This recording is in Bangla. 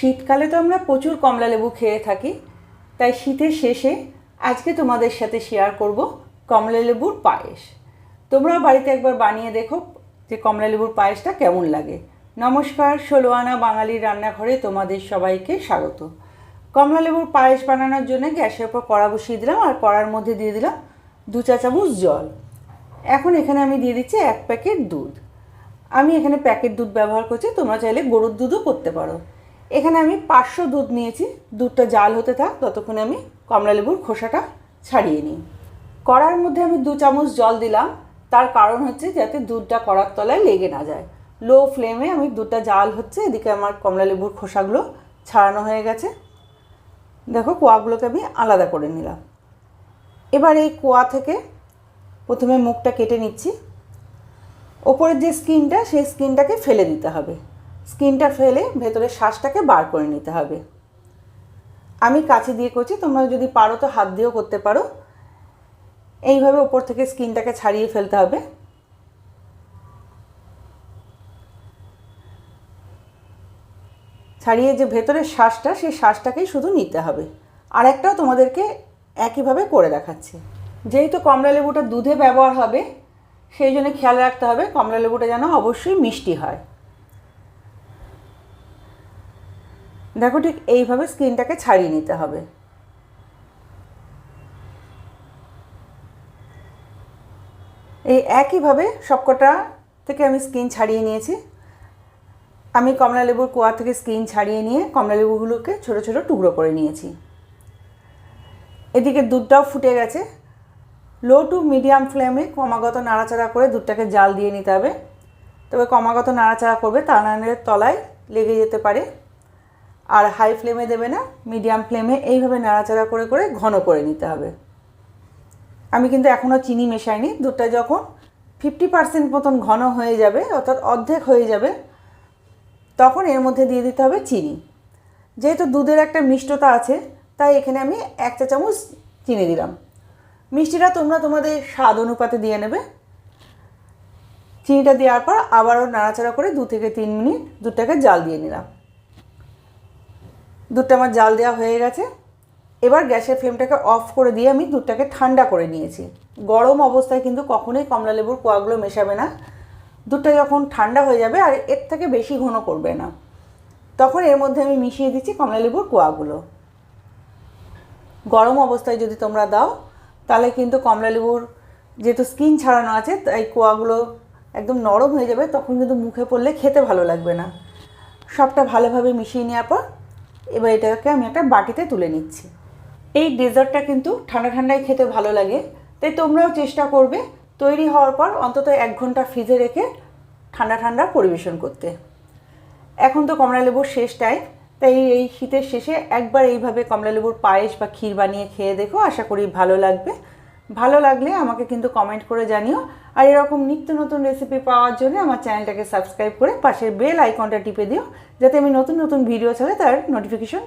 শীতকালে তো আমরা প্রচুর কমলা লেবু খেয়ে থাকি, তাই শীতের শেষে আজকে তোমাদের সাথে শেয়ার করব কমলা লেবুর পায়েস। তোমরা বাড়িতে একবার বানিয়ে দেখো যে কমলা লেবুর পায়েসটা কেমন লাগে। নমস্কার ষোলো আনা বাঙালির রান্নাঘরে তোমাদের সবাইকে স্বাগত। কমলা লেবুর পায়েস বানানোর জন্য গ্যাসের উপর কড়া বসিয়ে দিলাম আর কড়ার মধ্যে দিয়ে দিলাম দু চা চামচ জল। এখন এখানে আমি দিয়ে দিচ্ছি এক প্যাকেট দুধ। আমি এখানে প্যাকেট দুধ ব্যবহার করছি, তোমরা চাইলে গরুর দুধও করতে পারো। এখানে আমি পাঁচশো দুধ নিয়েছি। দুধটা জাল হতে থাক, ততক্ষণে আমি কমলা লেবুর খোসাটা ছাড়িয়ে নিই। কড়ার মধ্যে আমি দু চামচ জল দিলাম। তার কারণ হচ্ছে যাতে দুধটা কড়ার তলায় লেগে না যায়। লো ফ্লেমে আমি দুধটা জাল হচ্ছে, এদিকে আমার কমলা লেবুর খোসাগুলো ছাড়ানো হয়ে গেছে। দেখো, কোয়াগুলোকে আমি আলাদা করে নিলাম। এবার এই কোয়া থেকে প্রথমে মুখটা কেটে নিচ্ছি। ওপরের যে স্কিনটা, সেই স্কিনটাকে ফেলে দিতে হবে। স্কিনটা ফেলে ভেতরের শ্বাসটাকে বার করে নিতে হবে। আমি কাছে দিয়ে করছি, তোমরা যদি পারো তো হাত দিয়েও করতে পারো। এইভাবে ওপর থেকে স্কিনটাকে ছাড়িয়ে ফেলতে হবে। ছাড়িয়ে যে ভেতরের শ্বাসটা, সেই শ্বাসটাকেই শুধু নিতে হবে। আর একটাও তোমাদেরকে একইভাবে করে দেখাচ্ছি। যেহেতু কমলা লেবুটা দুধে ব্যবহার হবে, সেই জন্য খেয়াল রাখতে হবে, কমলা লেবুটা যেন অবশ্যই মিষ্টি হয়। দেখো ঠিক এইভাবে স্কিনটাকে ছাড়িয়ে নিতে হবে। এই একইভাবে সবকটা থেকে আমি স্কিন ছাড়িয়ে নিয়েছি। আমি কমলা লেবুর কোয়া থেকে স্কিন ছাড়িয়ে নিয়ে কমলা লেবুগুলোকে ছোটো ছোটো টুকরো করে নিয়েছি। এদিকে দুধটাও ফুটে গেছে। লো টু মিডিয়াম ফ্লেমে ক্রমাগত নাড়াচাড়া করে দুধটাকে জাল দিয়ে নিতে হবে। তবে ক্রমাগত নাড়াচাড়া করবে তা তলায় লেগে যেতে পারে। আর হাই ফ্লেমে দেবে না মিডিয়াম ফ্লেমে এইভাবে নাড়াচাড়া করে করে ঘন করে নিতে হবে। আমি কিন্তু এখনও চিনি মেশাইনি, দুধটা যখন ফিফটি পার্সেন্ট মতন ঘন হয়ে যাবে, অর্থাৎ অর্ধেক হয়ে যাবে, তখন এর মধ্যে দিয়ে দিতে হবে চিনি। যেহেতু দুধের একটা মিষ্টতা আছে, তাই এখানে আমি এক চা চামচ চিনি দিলাম। মিষ্টিটা তোমরা তোমাদের স্বাদ অনুপাতে দিয়ে নেবে। চিনিটা দেওয়ার পর আবারও নাড়াচাড়া করে দু থেকে তিন মিনিট দুধটাকে জাল দিয়ে নিলাম। দুধটা আমার জাল দেওয়া হয়ে গেছে। এবার গ্যাসের ফ্লেমটাকে অফ করে দিয়ে আমি দুধটাকে ঠান্ডা করে নিয়েছি। গরম অবস্থায় কিন্তু কখনোই কমলা লেবুর কোয়াগুলো মেশাবে না। দুধটা যখন ঠান্ডা হয়ে যাবে আর এর থেকে বেশি ঘন করবে না। তখন এর মধ্যে আমি মিশিয়ে দিচ্ছি কমলা লেবুর কোয়াগুলো। গরম অবস্থায় যদি তোমরা দাও, তাহলে কিন্তু কমলা লেবুর যেহেতু স্কিন ছাড়ানো আছে, তাই কোয়াগুলো একদম নরম হয়ে যাবে, তখন কিন্তু মুখে পড়লে খেতে ভালো লাগবে না। সবটা ভালোভাবে মিশিয়ে নেওয়ার পর এবার এটাকে আমি একটা বাটিতে তুলে নিচ্ছি। এই ডেজার্টটা কিন্তু ঠান্ডা ঠান্ডায় খেতে ভালো লাগে, তাই তোমরাও চেষ্টা করবে তৈরি হওয়ার পর অন্তত এক ঘণ্টা ফ্রিজে রেখে ঠান্ডা ঠান্ডা পরিবেশন করতে। এখন তো কমলালেবুর শেষ টাইম তাই এই শীতের শেষে একবার এইভাবে কমলালেবুর পায়েস বা ক্ষীর বানিয়ে খেয়ে দেখো, আশা করি ভালো লাগবে। ভালো লাগলে আমাকে কিন্তু কমেন্ট করে জানিও। আর এরকম নিত্য নতুন রেসিপি পাওয়ার জন্য আমার চ্যানেলটাকে সাবস্ক্রাইব করে পাশের বেল আইকনটা টিপে দিও, যাতে আমি নতুন নতুন ভিডিও ছাড়ে তার নোটিফিকেশন